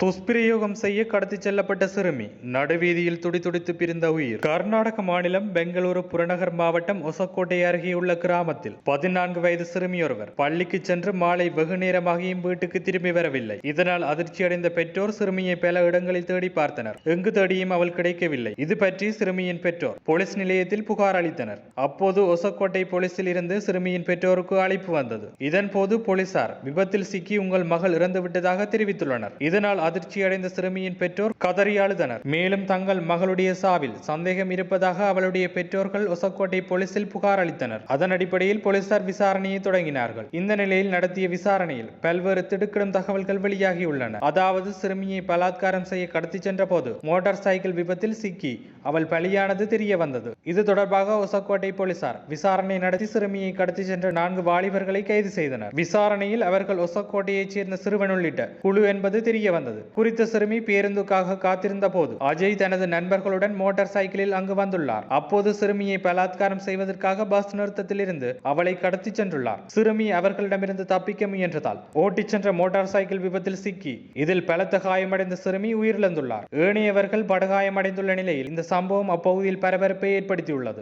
துஷ்பிரயோகம் செய்ய கடத்திச் செல்லப்பட்ட சிறுமி. நடுவீதியில் துடிதுடித்து பிரிந்த உயிர். கர்நாடக மாநிலம் பெங்களூரு புறநகர் மாவட்டம் ஒசக்கோட்டை அருகே உள்ள கிராமத்தில் பதினான்கு வயது சிறுமியொருவர் பள்ளிக்கு சென்று மாலை வெகு நேரமாகியும் வீட்டுக்கு திரும்பி வரவில்லை. இதனால் அதிர்ச்சியடைந்த பெற்றோர் சிறுமியை பல இடங்களில் தேடி பார்த்தனர். எங்கு தேடியும் அவள் கிடைக்கவில்லை. இது பற்றி சிறுமியின் பெற்றோர் போலீஸ் நிலையத்தில் புகார் அளித்தனர். அப்போது ஒசக்கோட்டை போலீசில் இருந்து சிறுமியின் பெற்றோருக்கு அழைப்பு வந்தது. இதன் போது போலீசார் விபத்தில் சிக்கி உங்கள் மகள் இறந்துவிட்டதாக தெரிவித்துள்ளனர். இதனால் அதிர்ச்சியடைந்த சிறுமியின் பெற்றோர் கதறி அழுதனர். மேலும் தங்கள் மகளுடைய சாவில் சந்தேகம் இருப்பதாக அவளுடைய பெற்றோர்கள் ஒசக்கோட்டை போலீசில் புகார் அளித்தனர். அதன் அடிப்படையில் போலீசார் விசாரணையை தொடங்கினார்கள். இந்த நிலையில் நடத்திய விசாரணையில் பல்வேறு திடுக்கிடும் தகவல்கள் வெளியாகியுள்ளன. அதாவது சிறுமியை பலாத்காரம் செய்ய கடத்தி சென்ற போது மோட்டார் சைக்கிள் விபத்தில் சிக்கி அவள் பலியானது தெரிய வந்தது. இது தொடர்பாக ஒசக்கோட்டை போலீசார் விசாரணை நடத்தி சிறுமியை கடத்தி சென்ற நான்கு வாலிபர்களை கைது செய்தனர். விசாரணையில் அவர்கள் ஒசக்கோட்டையைச் சேர்ந்த சிறுவன் உள்ளிட்ட குழு என்பது தெரிய வந்தது. குறித்த சிறுமி பேருந்துக்காக காத்திருந்த போது அஜய் தனது நண்பர்களுடன் மோட்டார் சைக்கிளில் அங்கு வந்துள்ளார். அப்போது சிறுமியை பலாத்காரம் செய்வதற்காக பஸ் நிறுத்தத்தில் இருந்து அவளை கடத்தி சென்றுள்ளார். சிறுமி அவர்களிடமிருந்து தப்பிக்க முயன்றதால் ஓட்டிச் சென்ற மோட்டார் சைக்கிள் விபத்தில் சிக்கி இதில் பலத்த காயமடைந்த சிறுமி உயிரிழந்துள்ளார். ஏனையவர்கள் படுகாயமடைந்துள்ள நிலையில் இந்த சம்பவம் அப்பகுதியில் பரபரப்பை ஏற்படுத்தியுள்ளது.